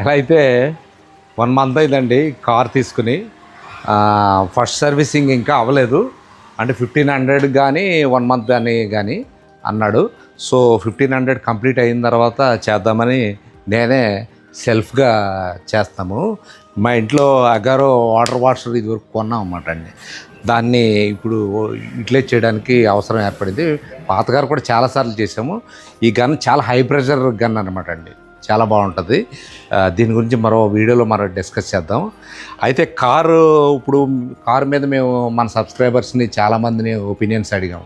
ఎలా అయితే one month అయిందండి కార్ తీసుకుని ఫస్ట్ సర్వీసింగ్ ఇంకా అవ్వలేదు. అంటే ఫిఫ్టీన్ హండ్రెడ్ కానీ వన్ మంత్ కానీ కానీ అన్నాడు. సో ఫిఫ్టీన్ హండ్రెడ్ కంప్లీట్ అయిన తర్వాత చేద్దామని నేనే సెల్ఫ్గా చేస్తాము. మా ఇంట్లో అగారో వాటర్ వాషర్ ఇది వరకు కొన్నాం అన్నమాట అండి. దాన్ని ఇప్పుడు యూటిలైజ్ చేయడానికి అవసరం ఏర్పడింది. పాతగారు కూడా చాలాసార్లు చేసాము ఈ గన్ చాలా హై ప్రెషర్ గన్ అనమాట అండి. చాలా బాగుంటుంది. దీని గురించి మరో వీడియోలో మరో డిస్కస్ చేద్దాం. అయితే కారు ఇప్పుడు కారు మీద మేము మన సబ్స్క్రైబర్స్ని చాలామందిని ఒపీనియన్స్ అడిగాం.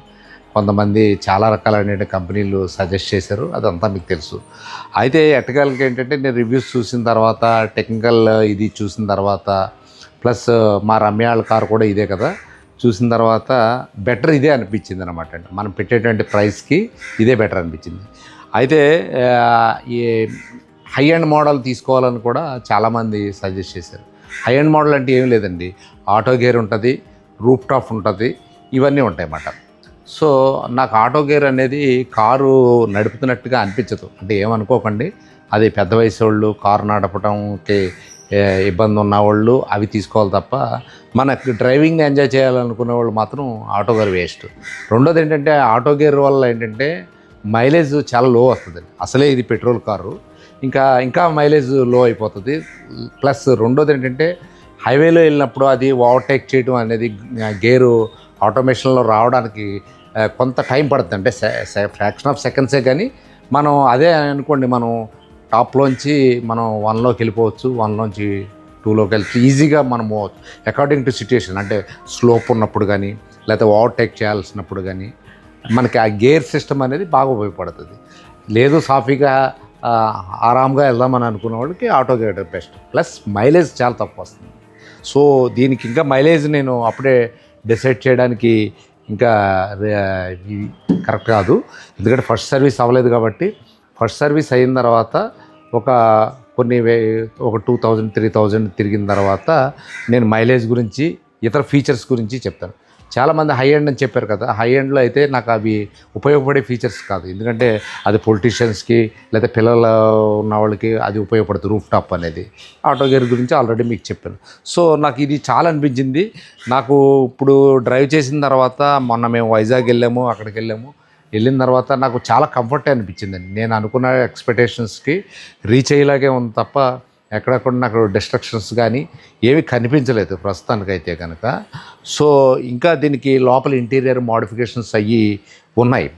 కొంతమంది చాలా రకాలైన కంపెనీలు సజెస్ట్ చేశారు. అదంతా మీకు తెలుసు. అయితే ఎట్టకాలకి ఏంటంటే నేను రివ్యూస్ చూసిన తర్వాత టెక్నికల్ ఇది చూసిన తర్వాత ప్లస్ మా రమ్యాళ్ళ కారు కూడా ఇదే కదా. చూసిన తర్వాత బెటర్ ఇదే అనిపించింది అనమాట అండి. మనం పెట్టేటువంటి ప్రైస్కి ఇదే బెటర్ అనిపించింది. అయితే ఈ హై అండ్ మోడల్ తీసుకోవాలని కూడా చాలామంది సజెస్ట్ చేశారు. హై అండ్ మోడల్ అంటే ఏం లేదండి. ఆటో గేర్ ఉంటుంది రూప్ టాప్ ఉంటుంది ఇవన్నీ ఉంటాయి అన్నమాట సో నాకు ఆటో గేర్ అనేది కారు నడుపుతున్నట్టుగా అనిపించదు. అంటే ఏమనుకోకండి. అది పెద్ద వయసు వాళ్ళు కారు నడపడంకి ఇబ్బంది ఉన్న వాళ్ళు అవి తీసుకోవాలి తప్ప మనకు డ్రైవింగ్ ఎంజాయ్ చేయాలనుకునే వాళ్ళు మాత్రం ఆటో గేర్ వేస్ట్ రెండోది ఏంటంటే ఆటో గేర్ వల్ల ఏంటంటే మైలేజ్ చాలా లో వస్తుంది అసలే ఇది పెట్రోల్ కారు. ఇంకా ఇంకా మైలేజ్లో అయిపోతుంది. ప్లస్ రెండోది ఏంటంటే హైవేలో వెళ్ళినప్పుడు అది ఓవర్టేక్ చేయడం అనేది గేరు ఆటోమేషన్లో రావడానికి కొంత టైం పడుతుంది. అంటే ఫ్రాక్షన్ ఆఫ్ సెకండ్సే కానీ మనం అదే అనుకోండి మనం టాప్లోంచి మనం వన్లోకి వెళ్ళిపోవచ్చు. వన్లోంచి టూలోకి వెళ్తే ఈజీగా మనం అకార్డింగ్ టు సిచ్యుయేషన్ అంటే స్లోప్ ఉన్నప్పుడు కానీ లేకపోతే ఓవర్టేక్ చేయాల్సినప్పుడు కానీ మనకి ఆ గేర్ సిస్టమ్ అనేది బాగా ఉపయోగపడుతుంది. లేదు సాఫీగా ఆరామ్గా వెళ్దామని అనుకున్న వాళ్ళకి ఆటో గేటర్ బెస్ట్. ప్లస్ మైలేజ్ చాలా తక్కువ వస్తుంది. సో దీనికి ఇంకా మైలేజ్ నేను అప్పుడే డిసైడ్ చేయడానికి ఇంకా కరెక్ట్ కాదు. ఎందుకంటే ఫస్ట్ సర్వీస్ అవ్వలేదు కాబట్టి ఫస్ట్ సర్వీస్ అయిన తర్వాత ఒక కొన్ని వే ఒక టూ థౌజండ్ త్రీ థౌజండ్ తిరిగిన తర్వాత నేను మైలేజ్ గురించి ఇతర ఫీచర్స్ గురించి చెప్తాను. చాలామంది హై ఎండ్ అని చెప్పారు కదా. హై ఎండ్లో అయితే నాకు అవి ఉపయోగపడే ఫీచర్స్ కాదు. ఎందుకంటే అది పొలిటీషియన్స్కి లేదా పిల్లలు ఉన్న వాళ్ళకి అది ఉపయోగపడుతుంది రూఫ్ టాప్ అనేది. ఆటో గేర్ గురించి ఆల్రెడీ మీకు చెప్పాను. సో నాకు ఇది చాలా అనిపించింది. నాకు ఇప్పుడు డ్రైవ్ చేసిన తర్వాత మొన్న మేము వైజాగ్ వెళ్ళాము అక్కడికి వెళ్ళాము. వెళ్ళిన తర్వాత నాకు చాలా కంఫర్ట్ అనిపించిందండి. నేను అనుకున్న ఎక్స్పెక్టేషన్స్కి రీచ్ అయ్యేలాగే ఉంది తప్ప ఎక్కడెక్కడ నాకు డిస్ట్రక్షన్స్ కానీ ఏమీ కనిపించలేదు ప్రస్తుతానికైతే కనుక సో ఇంకా దీనికి లోపల ఇంటీరియర్ మోడిఫికేషన్స్ అయ్యి ఉన్నాయి.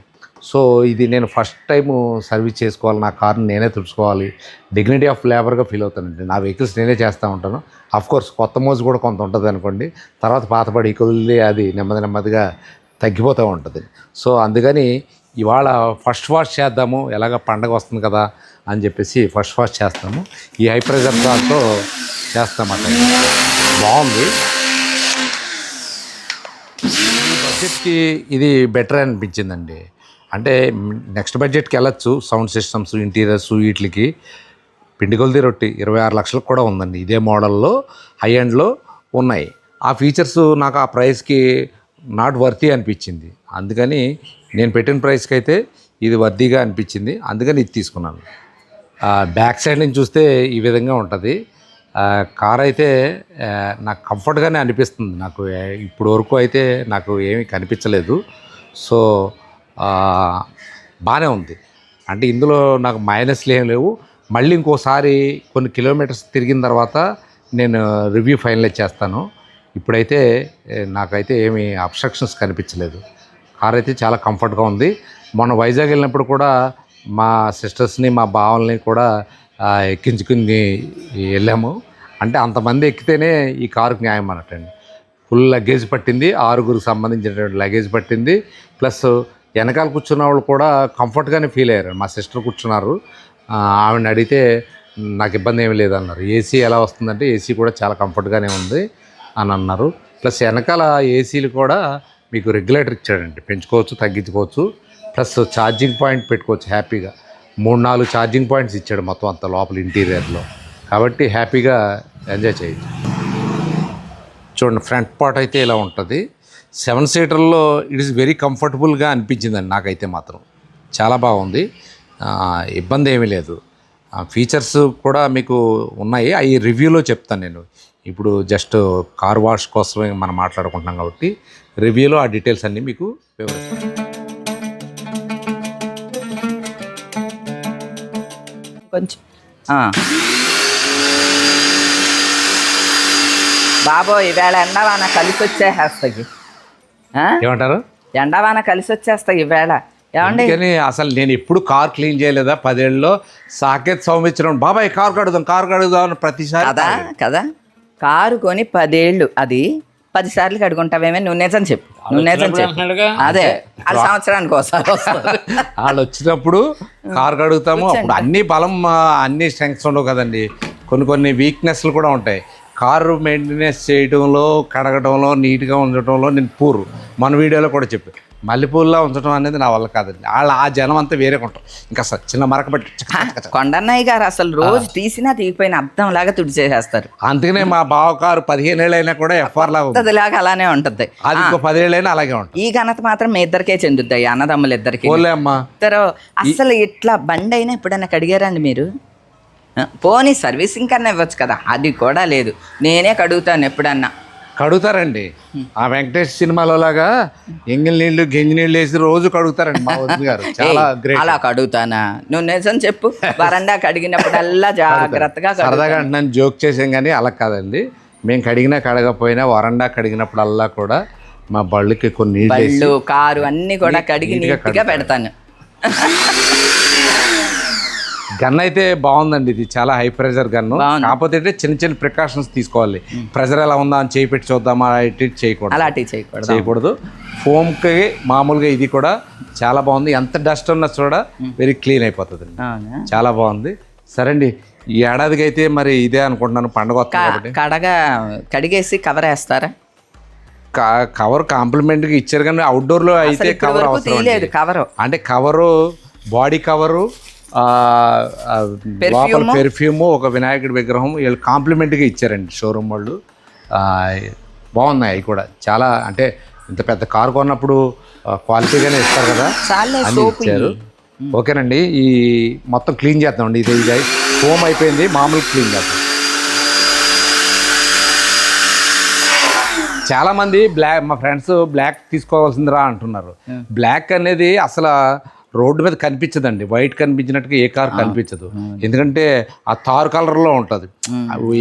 సో ఇది నేను ఫస్ట్ టైం సర్వీస్ చేసుకోవాలి. నా కార్ని నేనే తుడుచుకోవాలి. డిగ్నిటీ ఆఫ్ లేబర్గా ఫీల్ అవుతానండి. నా వెహికల్స్ నేనే చేస్తూ ఉంటాను. అఫ్ కోర్స్ కొత్త మోజు కూడా కొంత ఉంటుంది అనుకోండి. తర్వాత పాతపడి కొద్ది అది నెమ్మది నెమ్మదిగా తగ్గిపోతూ ఉంటుంది. సో అందుకని ఇవాళ ఫస్ట్ వాష్ చేద్దాము. ఎలాగ పండగ వస్తుంది కదా. అని చెప్పేసి ఫస్ట్ ఫాస్ట్ చేస్తాము. ఈ హై ప్రెషర్ దాంతో చేస్తామట బాగుంది. ఈ బడ్జెట్కి ఇది బెటర్ అనిపించిందండి. అంటే నెక్స్ట్ బడ్జెట్కి వెళ్ళచ్చు సౌండ్ సిస్టమ్స్ ఇంటీరియర్స్ వీటికి. పిండి కొలిది రొట్టి ఇరవై ఆరు లక్షలకు కూడా ఉందండి. ఇదే మోడల్లో హై ఎండ్లో ఉన్నాయి. ఆ ఫీచర్స్ నాకు ఆ ప్రైస్కి నాట్ వర్తీ అనిపించింది. అందుకని నేను పెట్టిన ప్రైస్కి అయితే ఇది వర్దీగా అనిపించింది. అందుకని ఇది తీసుకున్నాను. బ్యాక్ సైడ్ నుంచి చూస్తే ఈ విధంగా ఉంటుంది. కార్ అయితే నాకు కంఫర్ట్గానే అనిపిస్తుంది. నాకు ఇప్పటి ఇప్పుడు వరకు అయితే నాకు ఏమీ కనిపించలేదు. సో బాగానే ఉంది. అంటే ఇందులో నాకు మైనస్లు ఏం లేవు. మళ్ళీ ఇంకోసారి కొన్ని కిలోమీటర్స్ తిరిగిన తర్వాత నేను రివ్యూ ఫైనలైజ్ చేస్తాను. ఇప్పుడైతే నాకైతే ఏమి అబ్స్ట్రక్షన్స్ కనిపించలేదు. కార్ అయితే చాలా కంఫర్ట్గా ఉంది. మొన్న వైజాగ్ వెళ్ళినప్పుడు కూడా మా సిస్టర్స్ని మా బావల్ని కూడా ఎక్కించుకుని వెళ్ళాము. అంటే అంతమంది ఎక్కితేనే ఈ కారుకు న్యాయం అన్నట్టండి. ఫుల్ లగేజ్ పట్టింది ఆరుగురికి సంబంధించినటువంటి లగేజ్ పట్టింది. ప్లస్ వెనకాల కూర్చున్న వాళ్ళు కూడా కంఫర్ట్గానే ఫీల్ అయ్యారు. మా సిస్టర్ కూర్చున్నారు. ఆవిడని అడిగితే నాకు ఇబ్బంది ఏమి లేదన్నారు ఏసీ ఎలా వస్తుందంటే ఏసీ కూడా చాలా కంఫర్ట్గానే ఉంది అని అన్నారు. ప్లస్ వెనకాల ఏసీలు కూడా మీకు రెగ్యులేటర్ ఇచ్చాడండి. పెంచుకోవచ్చు తగ్గించుకోవచ్చు. ప్లస్ ఛార్జింగ్ పాయింట్ పెట్టుకోవచ్చు హ్యాపీగా. మూడు నాలుగు ఛార్జింగ్ పాయింట్స్ ఇచ్చాడు మొత్తం అంత లోపల ఇంటీరియర్లో. కాబట్టి హ్యాపీగా ఎంజాయ్ చేయొచ్చు. చూడండి ఫ్రంట్ పార్ట్ అయితే ఇలా ఉంటుంది. సెవెన్ సీటర్లో ఇట్ ఈస్ వెరీ కంఫర్టబుల్గా అనిపించిందండి నాకైతే మాత్రం. చాలా బాగుంది. ఇబ్బంది ఏమీ లేదు. ఫీచర్స్ కూడా మీకు ఉన్నాయి. అవి రివ్యూలో చెప్తాను నేను. ఇప్పుడు జస్ట్ కార్ వాష్ కోసమే మనం మాట్లాడుకుంటున్నాం కాబట్టి రివ్యూలో ఆ డీటెయిల్స్ అన్నీ మీకు వివరిస్తాను. కొంచెం. బాబోయ్ ఈవేళ ఎండవాన కలిసి వచ్చేస్తాయి ఏమంటారు? ఎండవాన కలిసి వచ్చేస్తాయి ఈవేళ. ఏమండి? అసలు నేను ఎప్పుడు కార్ క్లీన్ చేయలేదా? పదేళ్ళలో సాకేత్ సౌమిత్రం బాబాయ్ కార్ కడుదాం కార్ కడుదాం ప్రతిసారి కదా కదా. కారు కొని పదేళ్ళు. అది పది సార్లు కడుగుంటావేమే నువ్వు నిజం చెప్పు. నువ్వు నిజం చెప్పు. అదే అది సంవత్సరానికి ఒకసారి వాళ్ళు వచ్చినప్పుడు కార్ కడుగుతాము అప్పుడు అన్ని బలం అన్ని స్ట్రెంగ్స్ ఉండవు కదండి. కొన్ని కొన్ని వీక్నెస్లు కూడా ఉంటాయి. కారు మెయింటెనెన్స్ చేయడంలో కడగడంలో నీట్గా ఉంచడంలో నేను పూర్ మన వీడియోలో కూడా చెప్పి మల్లెపూల్లో ఉంచడం అనేది నా వల్ల కాదండి. వాళ్ళ ఆ జనం అంతా వేరే ఉంటాం ఇంకా అసలు చిన్న మరక పెట్టి. కొండన్నయ్య గారు అసలు రోజు తీసినా తీగిపోయిన అద్దం లాగా తుడిచేసేస్తారు. అందుకనే మా బావ కారు పదిహేను ఏళ్ళు అయినా కూడా ఎఫ్ఆర్ లాగా అలానే ఉంటుంది. అది ఇంకో పదేళ్ళు అయినా అలాగే ఉంటుంది. ఈ ఘనత మాత్రం మీ ఇద్దరికే చెందుద్ది అన్నదమ్ములు ఇద్దరికి. ఇద్దరు అసలు ఇట్లా బండి అయినా ఎప్పుడైనా కడిగారండి మీరు? పోనీ సర్వీసింగ్ కన్నా ఇవ్వచ్చు కదా అది కూడా లేదు. నేనే కడుగుతాను ఎప్పుడన్నా. కడుగుతారండి. ఆ వెంకటేష్ సినిమాలో లాగా ఎంగిల్ నీళ్ళు గెంజి నీళ్ళు వేసి రోజు కడుగుతారండి మా వదిన గారు. చాలా గ్రేట్ అలా కడుగుతానా? నువ్వు నిజం చెప్పు. వరండా కడిగినప్పుడల్లా జాగ్రత్తగా. సరదాగా అంటున్నాను జోక్ చేసాం కానీ అలా కాదండి. మేము కడిగినా కడగపోయినా వరండా కడిగినప్పుడల్లా కూడా మా బళ్ళకి కొన్ని బళ్ళు కారు అన్ని కూడా కడిగి నీట్గా పెడతాను. గన్ అయితే బాగుందండి. ఇది చాలా హై ప్రెషర్ గన్ను బాగుంది. కాకపోతే చిన్న చిన్న ప్రికాషన్స్ తీసుకోవాలి. ప్రెషర్ ఎలా ఉందా అని చేయి పెట్టి చూద్దామా ఇటు చేయకూడదు. అలాంటివి చేయకూడదు. చేయకూడదు. ఫోమ్కి మామూలుగా ఇది కూడా చాలా బాగుంది. ఎంత డస్ట్ ఉన్నా చూడ వెరీ క్లీన్ అయిపోతుంది. చాలా బాగుంది. సరే అండి ఈ ఏడాదికి అయితే మరి ఇదే అనుకుంటున్నాను. పండుగ కడగా కడిగేసి కవర్ వేస్తారా? కవర్ కాంప్లిమెంట్గా ఇచ్చారు కానీ అవుట్డోర్లో అయితే అసలు ఇప్పటి కవర్ అవసరం. కవరు అంటే కవరు బాడీ కవరు లోపల పెర్ఫ్యూమ్ ఒక వినాయకుడి విగ్రహం వీళ్ళు కాంప్లిమెంట్గా ఇచ్చారండి షోరూమ్ వాళ్ళు. బాగున్నాయి అవి కూడా. చాలా అంటే ఇంత పెద్ద కారు కొన్నప్పుడు క్వాలిటీగానే ఇస్తారు కదా. అన్ని ఇచ్చారు. ఓకేనండి. ఈ మొత్తం క్లీన్ చేద్దామండి ఇది ఇది ఫోమ్ అయిపోయింది మామూలు క్లీన్ చేద్దాం. చాలా మంది బ్లాక్ మా ఫ్రెండ్స్ బ్లాక్ తీసుకోవాల్సిందిరా అంటున్నారు. బ్లాక్ అనేది అసలు రోడ్డు మీద కనిపించదండి. వైట్ కనిపించినట్టుగా ఏ కార్ కనిపించదు. ఎందుకంటే ఆ తారు కలర్లో ఉంటుంది.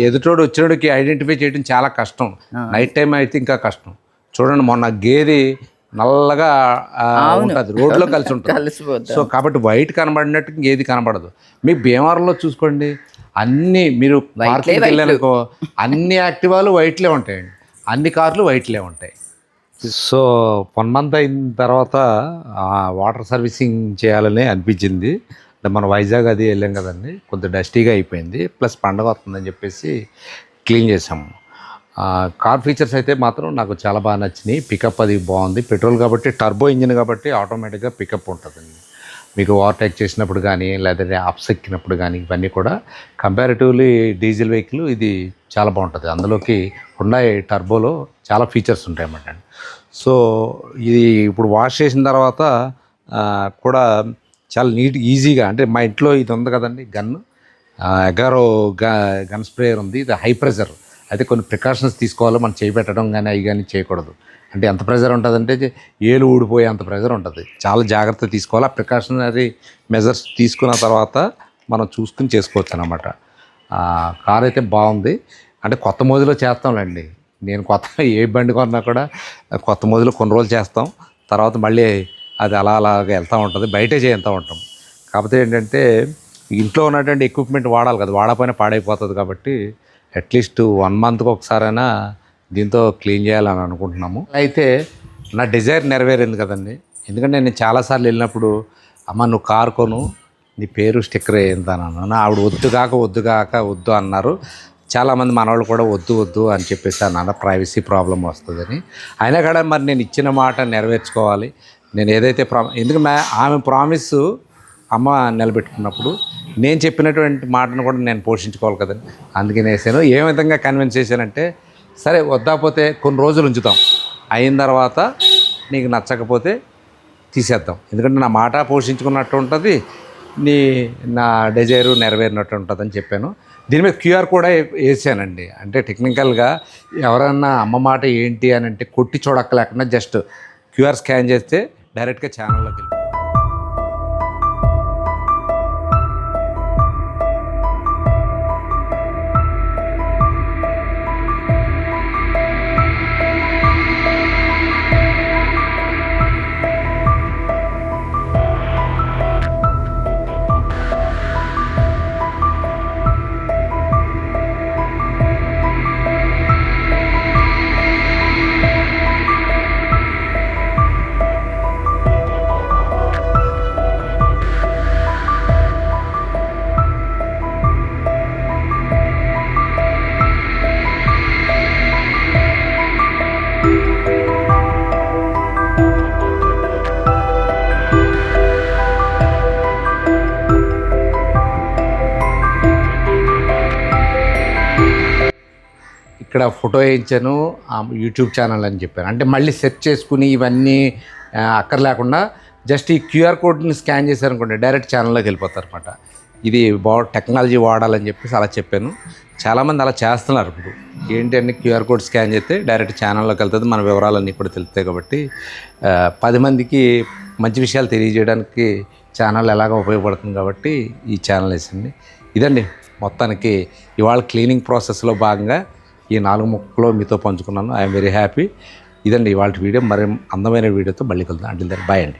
ఎదుటోడు వచ్చినోడికి ఐడెంటిఫై చేయడం చాలా కష్టం. నైట్ టైం అయితే ఇంకా కష్టం. చూడండి మొన్న గేది నల్లగా ఉంటుంది. రోడ్లో కలిసి ఉంటుంది. సో కాబట్టి వైట్ కనబడినట్టు ఏది కనబడదు. మీ భీమవరంలో చూసుకోండి. అన్ని మీరు పార్కింగ్ వెళ్ళాలనుకో అన్ని యాక్టివాలు వైట్లే ఉంటాయండి. అన్ని కార్లు వైట్లే ఉంటాయి. సో వన్ మంత్ అయిన తర్వాత వాటర్ సర్వీసింగ్ చేయాలని అనిపించింది. మన వైజాగ్ అది వెళ్ళాం కదండి కొంచెం డస్టీగా అయిపోయింది. ప్లస్ పండగ వస్తుందని చెప్పేసి క్లీన్ చేసాము కార్ ఫీచర్స్ అయితే మాత్రం నాకు చాలా బాగా నచ్చినాయి. పికప్ అది బాగుంది. పెట్రోల్ కాబట్టి టర్బో ఇంజిన్ కాబట్టి ఆటోమేటిక్గా పికప్ ఉంటుందండి. మీకు ఓవర్టేక్ చేసినప్పుడు కానీ లేదంటే అప్సెక్కినప్పుడు కానీ ఇవన్నీ కూడా కంపారిటివ్లీ డీజిల్ వెహికల్ ఇది చాలా బాగుంటుంది. అందులోకి హుండాయ్ టర్బోలో చాలా ఫీచర్స్ ఉంటాయి అన్నమాట. సో ఇది ఇప్పుడు వాష్ చేసిన తర్వాత కూడా చాలా నీట్ ఈజీగా అంటే మా ఇంట్లో ఇది ఉంది కదండి గన్ను ఎగారో గన్ స్ప్రేయర్ ఉంది ఇది హై ప్రెషర్. అయితే కొన్ని ప్రికాషన్స్ తీసుకోవాలి మనం చేయి పెట్టడం కానీ అవి కానీ చేయకూడదు. అంటే ఎంత ప్రెజర్ ఉంటుందంటే అంటే ఏలు ఊడిపోయే అంత ప్రెషర్ ఉంటుంది. చాలా జాగ్రత్త తీసుకోవాలి. ఆ ప్రికాషనరీ మెజర్స్ తీసుకున్న తర్వాత మనం చూసుకుని చేసుకోవచ్చు అనమాట కార్ అయితే బాగుంది. అంటే కొత్త మోజులో చేస్తాంలేండి. నేను కొత్త ఏ బండి కొన్నా కూడా కొత్త మోజులో కొన్ని రోజులు చేస్తాం. తర్వాత మళ్ళీ అది అలా అలాగా వెళ్తూ ఉంటుంది. బయటే చేయంతా ఉంటాం. కాకపోతే ఏంటంటే ఇంట్లో ఉన్నటువంటి ఎక్విప్మెంట్ వాడాలి కదా. వాడకపోయినా పాడైపోతుంది కాబట్టి అట్లీస్ట్ వన్ మంత్కి ఒకసారైనా దీంతో క్లీన్ చేయాలని అనుకుంటున్నాము. అయితే నా డిజైర్ నెరవేరింది కదండి. ఎందుకంటే నేను చాలాసార్లు వెళ్ళినప్పుడు అమ్మ నువ్వు కారు కొను నీ పేరు స్టిక్కర్ వేయిందన్నాను ఆవిడ వద్దు కాక వద్దు కాక వద్దు అన్నారు. చాలామంది మనవాళ్ళు కూడా వద్దు వద్దు అని చెప్పేసి అన్నారు ప్రైవసీ ప్రాబ్లం వస్తుందని. అయినా కూడా మరి నేను ఇచ్చిన మాట నెరవేర్చుకోవాలి. నేను ఏదైతే ప్రా ఎందుకు ఆమె ప్రామిస్ అమ్మ నిలబెట్టుకున్నప్పుడు నేను చెప్పినటువంటి మాటను కూడా నేను పోషించుకోవాలి కదండి. అందుకే వేసాను ఏ విధంగా కన్విన్స్ చేశానంటే సరే వద్దాపోతే కొన్ని రోజులు ఉంచుతాం. అయిన తర్వాత నీకు నచ్చకపోతే తీసేద్దాం. ఎందుకంటే నా మాట పోషించుకున్నట్టు ఉంటుంది నీ నా డిజైరు నెరవేరినట్టు ఉంటుందని చెప్పాను. దీని మీద క్యూఆర్ కూడా వేసానండి. అంటే టెక్నికల్గా ఎవరన్నా అమ్మ మాట ఏంటి అని అంటే కొట్టి చూడక్కలేకుండా జస్ట్ క్యూఆర్ స్కాన్ చేస్తే డైరెక్ట్గా ఛానల్లోకి వెళ్ళి ఇక్కడ ఫోటో వేయించాను యూట్యూబ్ ఛానల్ అని చెప్పాను. అంటే మళ్ళీ సెర్చ్ చేసుకుని ఇవన్నీ అక్కర్లేకుండా జస్ట్ ఈ క్యూఆర్ కోడ్ని స్కాన్ చేశారనుకోండి డైరెక్ట్ ఛానల్లోకి వెళ్ళిపోతారు అనమాట ఇది బా టెక్నాలజీ వాడాలని చెప్పేసి అలా చెప్పాను. చాలామంది అలా చేస్తున్నారు ఇప్పుడు. ఏంటి క్యూఆర్ కోడ్ స్కాన్ చేస్తే డైరెక్ట్ ఛానల్లోకి వెళ్తుంది మన వివరాలన్నీ కూడా తెలుస్తాయి కాబట్టి పది మందికి మంచి విషయాలు తెలియజేయడానికి ఛానల్ ఎలాగ ఉపయోగపడుతుంది కాబట్టి ఈ ఛానల్ వేసింది. ఇదండి మొత్తానికి ఇవాళ క్లీనింగ్ ప్రాసెస్లో భాగంగా ఈ నాలుగు ముక్కలో మీతో పంచుకున్నాను. ఐఎమ్ వెరీ హ్యాపీ ఇదండి ఇవాళ వీడియో. మరి అందమైన వీడియోతో మళ్ళీ కలుద్దాం. అంటే బాయ్ అండి.